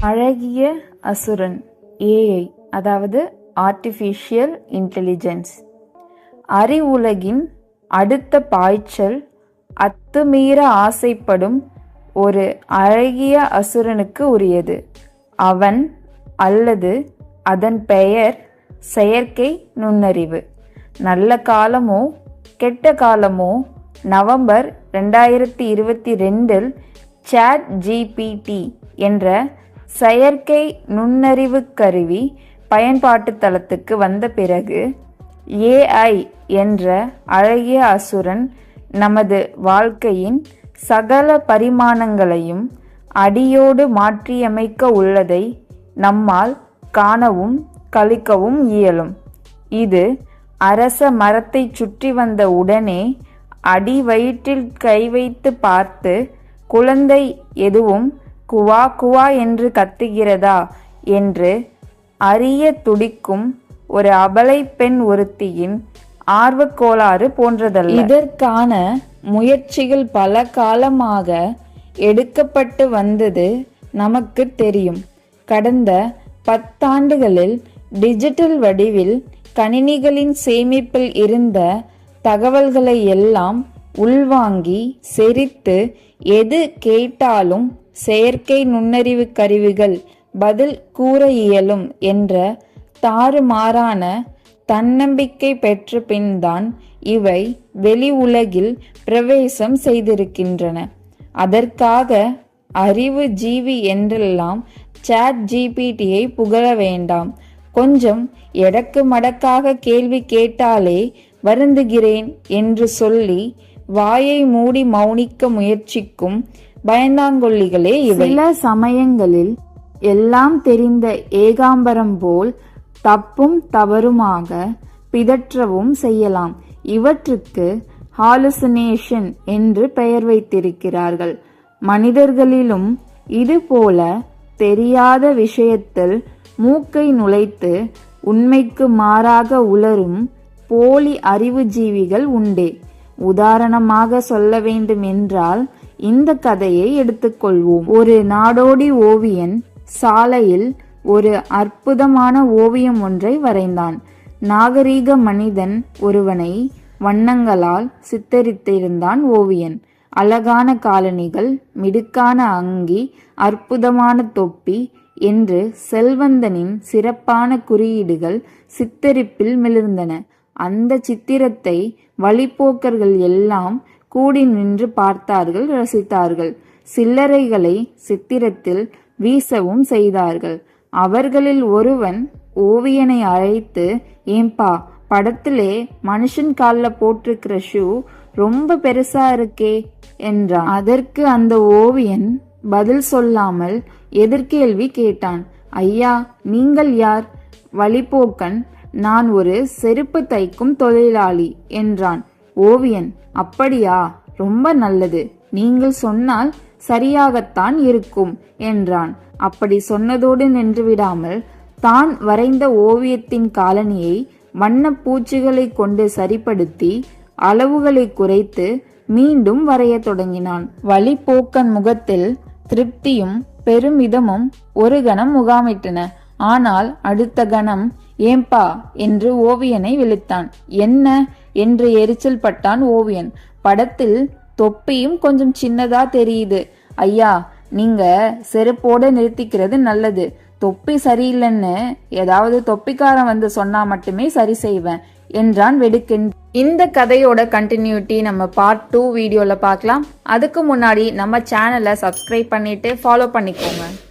அழகிய அசுரன் ஏஐ அதாவது artificial intelligence அறிவுலகின் அடுத்த பாய்ச்சல் அத்துமீற ஆசைப்படும் ஒரு அழகிய அசுரனுக்கு உரியது. அவன் அல்லது அதன் பெயர் செயற்கை நுண்ணறிவு. நல்ல காலமோ கெட்ட காலமோ நவம்பர் ரெண்டாயிரத்தி இருபத்தி ரெண்டில் சாட் ஜிபிடி என்ற செயற்கை நுண்ணறிவு கருவி பயன்பாட்டு தளத்துக்கு வந்த பிறகு ஏஐ என்ற அழகிய அசுரன் நமது வாழ்க்கையின் சகல பரிமாணங்களையும் அடியோடு மாற்றியமைக்க உள்ளதை நம்மால் காணவும் கழிக்கவும் இயலும். இது அரச மரத்தை சுற்றி வந்த உடனே அடி வயிற்றில் கை வைத்து பார்த்து குழந்தை எதுவும் குவா குவா என்று கத்துகிறதா? என்று அறிய துடிக்கும் ஒரு அபலை பெண் ஒருத்தியின் ஆர்வக்கோளாறு போன்றதல்ல. இதற்கான முயற்சிகள் பல காலமாக எடுக்கப்பட்டு வந்தது நமக்கு தெரியும். கடந்த பத்தாண்டுகளில் டிஜிட்டல் வடிவில் கணினிகளின் சேமிப்பில் இருந்த தகவல்களை எல்லாம் உள்வாங்கி செரித்து எது கேட்டாலும் செயற்கை நுண்ணறிவு கருவிகள் பதில் கூற இயலும் என்ற தாறுமாறான தன்னம்பிக்கை பெற்ற பின்தான் இவை வெளி உலகில் பிரவேசம் செய்திருக்கின்றன. அதற்காக அறிவு ஜீவி என்றெல்லாம் சாட் ஜிபிடியை புகழ வேண்டாம். கொஞ்சம் எடக்கு மடக்காக கேள்வி கேட்டாலே வருந்துகிறேன் என்று சொல்லி வாயை மூடி மௌனிக்க முயற்சிக்கும் பயந்தாங்கொல்லிகளே இவை. சில சமயங்களில் எல்லாம் தெரிந்த ஏகாம்பரம் போல் தப்பும் தவறுமாக பிதற்றவும் செய்யலாம். இவற்றுக்கு ஹாலுசினேஷன் என்று பெயர் வைத்திருக்கிறார்கள். மனிதர்களிலும் இதுபோல தெரியாத விஷயத்தில் மூக்கை நுழைத்து உண்மைக்கு மாறாக உலரும் போலி அறிவுஜீவிகள் உண்டே. உதாரணமாக சொல்ல வேண்டும் என்றால் இந்த கதையை எடுத்துக்கொள்வோம். ஒரு நாடோடி ஓவியன் சாலையில் ஒரு அற்புதமான ஓவியம் ஒன்றை வரைந்தான். நாகரீக மனிதன் ஒருவனை வண்ணங்களால் சித்தரித்திருந்தான் ஓவியன். அழகான காலணிகள் மிடுக்கான அங்கி அற்புதமான தொப்பி என்று செல்வந்தனின் சிறப்பான குறியீடுகள் சித்தரிப்பில் மிளிர்ந்தன. அந்த சித்திரத்தை வழிப்போக்கர்கள் எல்லாம் கூடி நின்று பார்த்தார்கள் ரசித்தார்கள். சில்லறைகளை சித்திரத்தில் வீசவும் செய்தார்கள். அவர்களில் ஒருவன் ஓவியனை அழைத்து ஏம்பா படத்திலே மனுஷன் காலில் போட்டிருக்கிற ஷூ ரொம்ப பெருசா இருக்கே என்றான். அதற்கு அந்த ஓவியன் பதில் சொல்லாமல் எதிர்கேள்வி கேட்டான். ஐயா நீங்கள் யார்? வழிபோக்கன் நான் ஒரு செருப்பு தைக்கும் தொழிலாளி என்றான். ஓவியன் அப்படியா? ரொம்ப நல்லது. நீங்கள் சொன்னால் சரியாகத்தான் இருக்கும் என்றான். அப்படி சொன்னதோடு நின்றுவிடாமல் தான் வரைந்த ஓவியத்தின் காலனியை வண்ண பூச்சிகளை கொண்டு சரிப்படுத்தி அளவுகளை குறைத்து மீண்டும் வரைய தொடங்கினான். வழிபோக்கன் முகத்தில் திருப்தியும் பெருமிதமும் ஒரு கணம் முகாமிட்டன. ஆனால் அடுத்த கணம் ஏம்பா என்று ஓவியனை விழித்தான். என்ன? என்று எரிச்சல் பட்டான் ஓவியன். படத்தில் தொப்பியும் கொஞ்சம் சின்னதா தெரியுது. ஐயா நீங்க செருப்போட நிறுத்திக்கிறது நல்லது. தொப்பி சரியில்லைன்னு ஏதாவது தொப்பிக்காரன் வந்து சொன்னா மட்டுமே சரி செய்வேன் என்றான் வெடுக்கென் இந்த கதையோட கண்டினியூட்டி நம்ம பார்ட் டூ வீடியோவில் பார்க்கலாம். அதுக்கு முன்னாடி நம்ம சேனலை சப்ஸ்கிரைப் பண்ணிட்டு ஃபாலோ பண்ணிக்கோங்க.